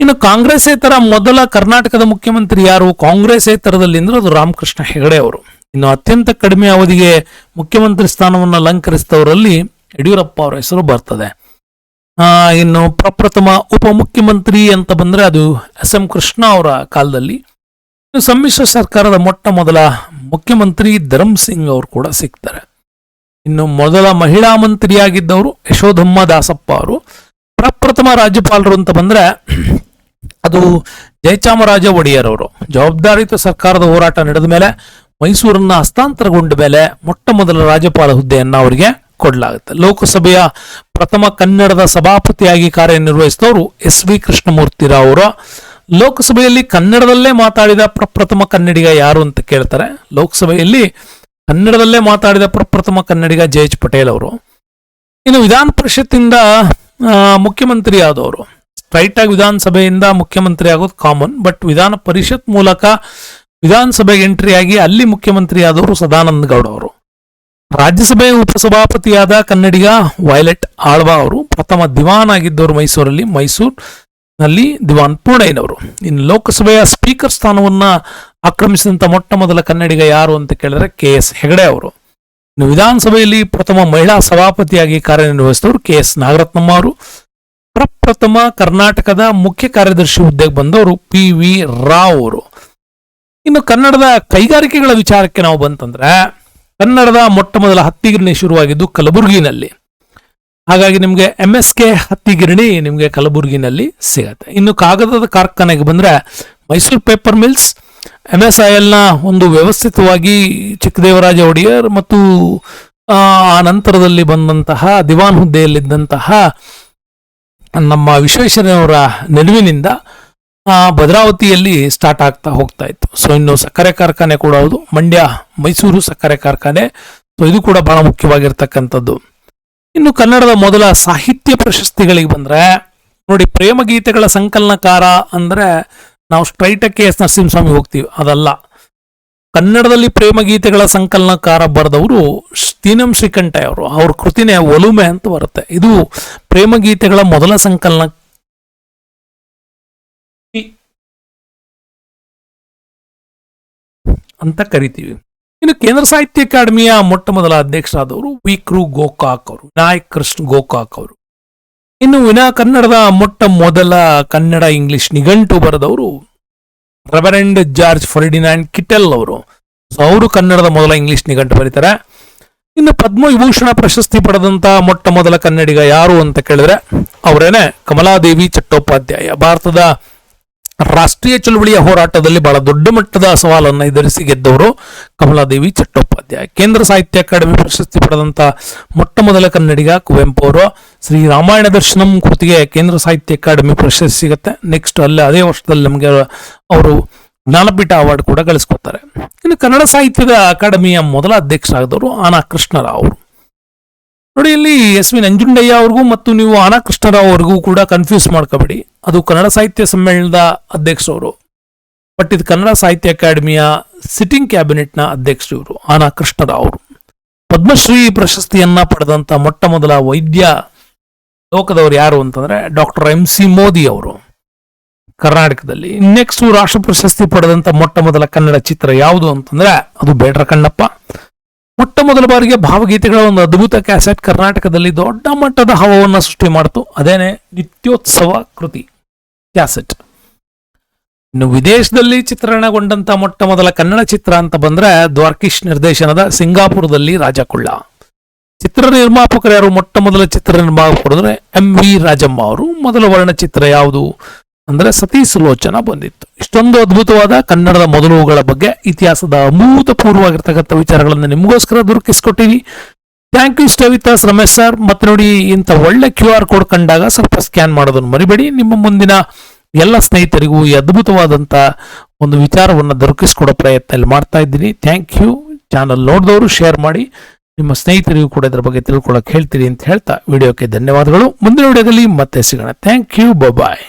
ಇನ್ನು ಕಾಂಗ್ರೆಸ್ಸೇತರ ಮೊದಲ ಕರ್ನಾಟಕದ ಮುಖ್ಯಮಂತ್ರಿ ಯಾರು? ಕಾಂಗ್ರೆಸ್ಸೇತರದಲ್ಲಿ ಅಂದ್ರೆ ಅದು ರಾಮಕೃಷ್ಣ ಹೆಗಡೆ ಅವರು. ಇನ್ನು ಅತ್ಯಂತ ಕಡಿಮೆ ಅವಧಿಗೆ ಮುಖ್ಯಮಂತ್ರಿ ಸ್ಥಾನವನ್ನು ಅಲಂಕರಿಸಿದವರಲ್ಲಿ ಯಡಿಯೂರಪ್ಪ ಅವರ ಹೆಸರು ಬರ್ತದೆ. ಇನ್ನು ಪ್ರಪ್ರಥಮ ಉಪಮುಖ್ಯಮಂತ್ರಿ ಅಂತ ಬಂದ್ರೆ ಅದು ಎಸ್ ಎಂ ಕೃಷ್ಣ ಅವರ ಕಾಲದಲ್ಲಿ. ಸಮ್ಮಿಶ್ರ ಸರ್ಕಾರದ ಮೊಟ್ಟ ಮೊದಲ ಮುಖ್ಯಮಂತ್ರಿ ಧರಮ್ ಸಿಂಗ್ ಅವರು ಕೂಡ ಸಿಗ್ತಾರೆ. ಇನ್ನು ಮೊದಲ ಮಹಿಳಾ ಮಂತ್ರಿಯಾಗಿದ್ದವರು ಯಶೋಧಮ್ಮ ದಾಸಪ್ಪ ಅವರು. ಪ್ರಪ್ರಥಮ ರಾಜ್ಯಪಾಲರು ಅಂತ ಬಂದ್ರೆ ಅದು ಜಯಚಾಮರಾಜ ಒಡೆಯರ್ ಅವರು ಜವಾಬ್ದಾರಿಯುತ ಸರ್ಕಾರದ ಹೋರಾಟ ನಡೆದ ಮೇಲೆ ಮೈಸೂರನ್ನ ಹಸ್ತಾಂತರಗೊಂಡ ಮೇಲೆ ಮೊಟ್ಟ ಮೊದಲ ರಾಜ್ಯಪಾಲ ಹುದ್ದೆಯನ್ನು ಅವರಿಗೆ ಕೊಡಲಾಗುತ್ತೆ. ಲೋಕಸಭೆಯ ಪ್ರಥಮ ಕನ್ನಡದ ಸಭಾಪತಿಯಾಗಿ ಕಾರ್ಯನಿರ್ವಹಿಸಿದವರು ಎಸ್ ವಿ ಕೃಷ್ಣಮೂರ್ತಿ ರಾವ್ ಅವರು. ಲೋಕಸಭೆಯಲ್ಲಿ ಕನ್ನಡದಲ್ಲೇ ಮಾತಾಡಿದ ಪ್ರಪ್ರಥಮ ಕನ್ನಡಿಗ ಯಾರು ಅಂತ ಕೇಳ್ತಾರೆ. ಲೋಕಸಭೆಯಲ್ಲಿ ಕನ್ನಡದಲ್ಲೇ ಮಾತಾಡಿದ ಪ್ರಪ್ರಥಮ ಕನ್ನಡಿಗ ಜೆ ಎಚ್ ಪಟೇಲ್ ಅವರು. ಇನ್ನು ವಿಧಾನ ಪರಿಷತ್ತಿಂದ ಮುಖ್ಯಮಂತ್ರಿ ಆದವರು ಸ್ಟ್ರೈಟ್ ಆಗಿ ವಿಧಾನಸಭೆಯಿಂದ ಮುಖ್ಯಮಂತ್ರಿ ಆಗೋದು ಕಾಮನ್ ಬಟ್ ವಿಧಾನ ಪರಿಷತ್ ಮೂಲಕ ವಿಧಾನಸಭೆಗೆ ಎಂಟ್ರಿ ಆಗಿ ಅಲ್ಲಿ ಮುಖ್ಯಮಂತ್ರಿ ಆದವರು ಸದಾನಂದ ಗೌಡ ಅವರು. ರಾಜ್ಯಸಭೆ ಉಪಸಭಾಪತಿಯಾದ ಕನ್ನಡಿಗ ವೈಲೆಟ್ ಆಳ್ವಾ ಅವರು, ಪ್ರಥಮ ದಿವಾನ್ ಆಗಿದ್ದವರು ಮೈಸೂರಲ್ಲಿ, ಮೈಸೂರಿನಲ್ಲಿ ದಿವಾನ್ ಪೂರ್ಣಯ್ಯನವರು. ಇನ್ನು ಲೋಕಸಭೆಯ ಸ್ಪೀಕರ್ ಸ್ಥಾನವನ್ನ ಆಕ್ರಮಿಸಿದಂತ ಮೊಟ್ಟ ಮೊದಲ ಕನ್ನಡಿಗ ಯಾರು ಅಂತ ಕೇಳಿದ್ರೆ ಕೆ ಎಸ್ ಹೆಗಡೆ ಅವರು. ವಿಧಾನಸಭೆಯಲ್ಲಿ ಪ್ರಥಮ ಮಹಿಳಾ ಸಭಾಪತಿಯಾಗಿ ಕಾರ್ಯನಿರ್ವಹಿಸಿದವರು ಕೆ ಎಸ್ ನಾಗರತ್ನಮ್ಮ ಅವರು. ಪ್ರಪ್ರಥಮ ಕರ್ನಾಟಕದ ಮುಖ್ಯ ಕಾರ್ಯದರ್ಶಿ ಹುದ್ದೆಗೆ ಬಂದವರು ಪಿ ವಿ ರಾವ್ ಅವರು. ಇನ್ನು ಕನ್ನಡದ ಕೈಗಾರಿಕೆಗಳ ವಿಚಾರಕ್ಕೆ ನಾವು ಬಂತಂದ್ರೆ, ಕನ್ನಡದ ಮೊಟ್ಟ ಮೊದಲ ಹತ್ತಿಗಿರಣಿ ಶುರುವಾಗಿದ್ದು ಕಲಬುರಗಿನಲ್ಲಿ. ಹಾಗಾಗಿ ನಿಮಗೆ ಎಂ ಎಸ್ ಕೆ ಹತ್ತಿಗಿರಣಿ ನಿಮಗೆ ಕಲಬುರಗಿನಲ್ಲಿ ಸಿಗತ್ತೆ. ಇನ್ನು ಕಾಗದದ ಕಾರ್ಖಾನೆಗೆ ಬಂದರೆ Mysore paper mills M S I ಎಲ್ನ ಒಂದು ವ್ಯವಸ್ಥಿತವಾಗಿ ಚಿಕ್ಕದೇವರಾಜ ಒಡೆಯರ್ ಮತ್ತು ಆ ನಂತರದಲ್ಲಿ ಬಂದಂತಹ ದಿವಾನ್ ಹುದ್ದೆಯಲ್ಲಿದ್ದಂತಹ ನಮ್ಮ ವಿಶ್ವೇಶ್ವರಯ್ಯನವರ ನಿಲುವಿನಿಂದ ಭದ್ರಾವತಿಯಲ್ಲಿ ಸ್ಟಾರ್ಟ್ ಆಗ್ತಾ ಹೋಗ್ತಾ ಇತ್ತು. ಸೊ ಇನ್ನು ಸಕ್ಕರೆ ಕಾರ್ಖಾನೆ ಕೂಡ ಹೌದು. ಮಂಡ್ಯ, ಮೈಸೂರು ಸಕ್ಕರೆ ಕಾರ್ಖಾನೆ. ಸೊ ಇದು ಕೂಡ ಬಹಳ ಮುಖ್ಯವಾಗಿರ್ತಕ್ಕಂಥದ್ದು. ಇನ್ನು ಕನ್ನಡದ ಮೊದಲ ಸಾಹಿತ್ಯ ಪ್ರಶಸ್ತಿಗಳಿಗೆ ಬಂದ್ರೆ, ನೋಡಿ ಪ್ರೇಮ ಗೀತೆಗಳ ಸಂಕಲನಕಾರ ಅಂದ್ರೆ ನಾವು ಸ್ಟ್ರೈಟ್ ಕೆ ಎಸ್. ನರಸಿಂಹಸ್ವಾಮಿ ಹೋಗ್ತೀವಿ. ಅದಲ್ಲ. ಕನ್ನಡದಲ್ಲಿ ಪ್ರೇಮ ಗೀತೆಗಳ ಸಂಕಲನಕಾರ ಬರೆದವರು ತೀನಂ ಶ್ರೀಕಂಠಯ್ಯ ಅವರು. ಅವ್ರ ಕೃತಿನೇ ಒಲುಮೆ ಅಂತ ಬರುತ್ತೆ. ಇದು ಪ್ರೇಮ ಗೀತೆಗಳ ಮೊದಲ ಸಂಕಲನ ಅಂತ ಕರಿತೀವಿ. ಇನ್ನು ಕೇಂದ್ರ ಸಾಹಿತ್ಯ ಅಕಾಡೆಮಿಯ ಮೊಟ್ಟ ಮೊದಲ ಅಧ್ಯಕ್ಷರಾದವರು ವಿ. ಕೃ ಗೋಕಾಕ್ ಅವರು ವಿನಾಯಕ್ ಕೃಷ್ಣ ಗೋಕಾಕ್ ಅವರು. ಇನ್ನು ವಿನಾ ಕನ್ನಡದ ಮೊಟ್ಟ ಮೊದಲ ಕನ್ನಡ ಇಂಗ್ಲಿಷ್ ನಿಘಂಟು ಬರೆದವರು ರೆವರೆಂಡ್ ಜಾರ್ಜ್ ಫರ್ಡಿನಾಂಡ್ ಕಿಟೆಲ್ ಅವರು. ಸೊ ಅವರು ಕನ್ನಡದ ಮೊದಲ ಇಂಗ್ಲಿಷ್ ನಿಘಂಟು ಬರೀತಾರೆ. ಇನ್ನು ಪದ್ಮವಿಭೂಷಣ ಪ್ರಶಸ್ತಿ ಪಡೆದಂತ ಮೊಟ್ಟ ಮೊದಲ ಕನ್ನಡಿಗ ಯಾರು ಅಂತ ಕೇಳಿದ್ರೆ, ಅವರೇನೆ ಕಮಲಾದೇವಿ ಚಟ್ಟೋಪಾಧ್ಯಾಯ. ಭಾರತದ ರಾಷ್ಟ್ರೀಯ ಚಳುವಳಿಯ ಹೋರಾಟದಲ್ಲಿ ಬಹಳ ದೊಡ್ಡ ಮಟ್ಟದ ಸವಾಲನ್ನು ಎದುರಿಸಿ ಗೆದ್ದವರು ಕಮಲಾದೇವಿ ಚಟ್ಟೋಪಾಧ್ಯಾಯ. ಕೇಂದ್ರ ಸಾಹಿತ್ಯ ಅಕಾಡೆಮಿ ಪ್ರಶಸ್ತಿ ಪಡೆದಂತ ಮೊಟ್ಟ ಮೊದಲ ಕನ್ನಡಿಗ ಕುವೆಂಪು ಅವರು ಶ್ರೀ ರಾಮಾಯಣ ದರ್ಶನಂ ಕೃತಿಗೆ ಕೇಂದ್ರ ಸಾಹಿತ್ಯ ಅಕಾಡೆಮಿ ಪ್ರಶಸ್ತಿ ಸಿಗುತ್ತೆ. ನೆಕ್ಸ್ಟ್ ಅಲ್ಲೇ ಅದೇ ವರ್ಷದಲ್ಲಿ ನಮಗೆ ಅವರು ಜ್ಞಾನಪೀಠ ಅವಾರ್ಡ್ ಕೂಡ ಗಳಿಸ್ಕೊತಾರೆ ಇನ್ನು ಕನ್ನಡ ಸಾಹಿತ್ಯದ ಅಕಾಡೆಮಿಯ ಮೊದಲ ಅಧ್ಯಕ್ಷರಾದವರು ಆನಾ ಕೃಷ್ಣರಾವ್ ಅವರು. ನೋಡಿ, ಇಲ್ಲಿ ಎಸ್ ವಿ ನಂಜುಂಡಯ್ಯ ಅವ್ರಿಗೂ ಮತ್ತು ನೀವು ಆನಾ ಕೃಷ್ಣರಾವ್ ಅವ್ರಿಗೂ ಕೂಡ ಕನ್ಫ್ಯೂಸ್ ಮಾಡ್ಕೋಬೇಡಿ. ಅದು ಕನ್ನಡ ಸಾಹಿತ್ಯ ಸಮ್ಮೇಳನದ ಅಧ್ಯಕ್ಷರವರು ಬಟ್ ಇದು ಕನ್ನಡ ಸಾಹಿತ್ಯ ಅಕಾಡೆಮಿಯ ಸಿಟ್ಟಿಂಗ್ ಕ್ಯಾಬಿನೆಟ್ನ ಅಧ್ಯಕ್ಷರು ಇವರು ಆನಾ ಕೃಷ್ಣರಾವ್ ಅವರು. ಪದ್ಮಶ್ರೀ ಪ್ರಶಸ್ತಿಯನ್ನ ಪಡೆದಂತ ಮೊಟ್ಟ ಮೊದಲ ವೈದ್ಯ ಲೋಕದವರು ಯಾರು ಅಂತಂದ್ರೆ ಡಾಕ್ಟರ್ ಎಂ ಸಿ ಮೋದಿ ಅವರು. ಕರ್ನಾಟಕದಲ್ಲಿ. ನೆಕ್ಸ್ಟ್ ರಾಷ್ಟ್ರ ಪ್ರಶಸ್ತಿ ಪಡೆದಂತ ಮೊಟ್ಟ ಮೊದಲ ಕನ್ನಡ ಚಿತ್ರ ಯಾವುದು ಅಂತಂದ್ರೆ ಅದು ಬೇಡ್ರ ಕಣ್ಣಪ್ಪ ಮೊಟ್ಟ ಮೊದಲ ಬಾರಿಗೆ ಭಾವಗೀತೆಗಳ ಒಂದು ಅದ್ಭುತ ಕ್ಯಾಸೆಟ್ ಕರ್ನಾಟಕದಲ್ಲಿ ದೊಡ್ಡ ಮಟ್ಟದ ಹವವನ್ನು ಸೃಷ್ಟಿ ಮಾಡಿತು. ಅದೇನೆ ನಿತ್ಯೋತ್ಸವ ಕೃತಿ, ಕ್ಯಾಸೆಟ್. ಇನ್ನು ವಿದೇಶದಲ್ಲಿ ಚಿತ್ರಣಗೊಂಡಂತ ಮೊಟ್ಟ ಮೊದಲ ಕನ್ನಡ ಚಿತ್ರ ಅಂತ ಬಂದ್ರೆ ದ್ವಾರ್ಕಿಶ್ ನಿರ್ದೇಶನದ ಸಿಂಗಾಪುರದಲ್ಲಿ ರಾಜಕುಳ್ಳ. ಚಿತ್ರ ನಿರ್ಮಾಪಕರು ಯಾರು? ಮೊಟ್ಟ ಮೊದಲ ಚಿತ್ರ ನಿರ್ಮಾಪಕರು ಎಂ ವಿ ರಾಜಮ್ಮ ಅವರು. ಮೊದಲ ವರ್ಣಚಿತ್ರ ಯಾವುದು ಅಂದ್ರೆ ಸತಿ ಸುಲೋಚನ ಬಂದಿತ್ತು. ಇಷ್ಟೊಂದು ಅದ್ಭುತವಾದ ಕನ್ನಡದ ಮೊದಲುಗಳ ಬಗ್ಗೆ ಇತಿಹಾಸದ ಅಭೂತಪೂರ್ವವಾಗಿರ್ತಕ್ಕಂಥ ವಿಚಾರಗಳನ್ನು ನಿಮಗೋಸ್ಕರ ದೊರಕಿಸ್ಕೊಟ್ಟಿವಿ ಥ್ಯಾಂಕ್ ಯು ಸ್ಟವಿತಾಸ್ ರಮೇಶ್ ಸರ್ ಮತ್ತೆ ನೋಡಿ, ಇಂಥ ಒಳ್ಳೆ ಕ್ಯೂ ಆರ್ ಕೋಡ್ ಕಂಡಾಗ ಸ್ವಲ್ಪ ಸ್ಕ್ಯಾನ್ ಮಾಡೋದನ್ನು ಮರಿಬೇಡಿ. ನಿಮ್ಮ ಮುಂದಿನ ಎಲ್ಲ ಸ್ನೇಹಿತರಿಗೂ ಈ ಅದ್ಭುತವಾದಂಥ ಒಂದು ವಿಚಾರವನ್ನು ದೊರಕಿಸ್ಕೊಡೋ ಪ್ರಯತ್ನ ಇಲ್ಲಿ ಮಾಡ್ತಾ ಇದ್ದೀನಿ. ಥ್ಯಾಂಕ್ ಯು ಚಾನಲ್ ನೋಡಿದವರು ಶೇರ್ ಮಾಡಿ. ನಿಮ್ಮ ಸ್ನೇಹಿತರಿಗೂ ಕೂಡ ಇದರ ಬಗ್ಗೆ ತಿಳ್ಕೊಳ್ಳೋಕೆ ಹೇಳ್ತೀರಿ ಅಂತ ಹೇಳ್ತಾ ವಿಡಿಯೋಕ್ಕೆ ಧನ್ಯವಾದಗಳು. ಮುಂದಿನ ವಿಡಿಯೋದಲ್ಲಿ ಮತ್ತೆ ಸಿಗೋಣ. Thank you bye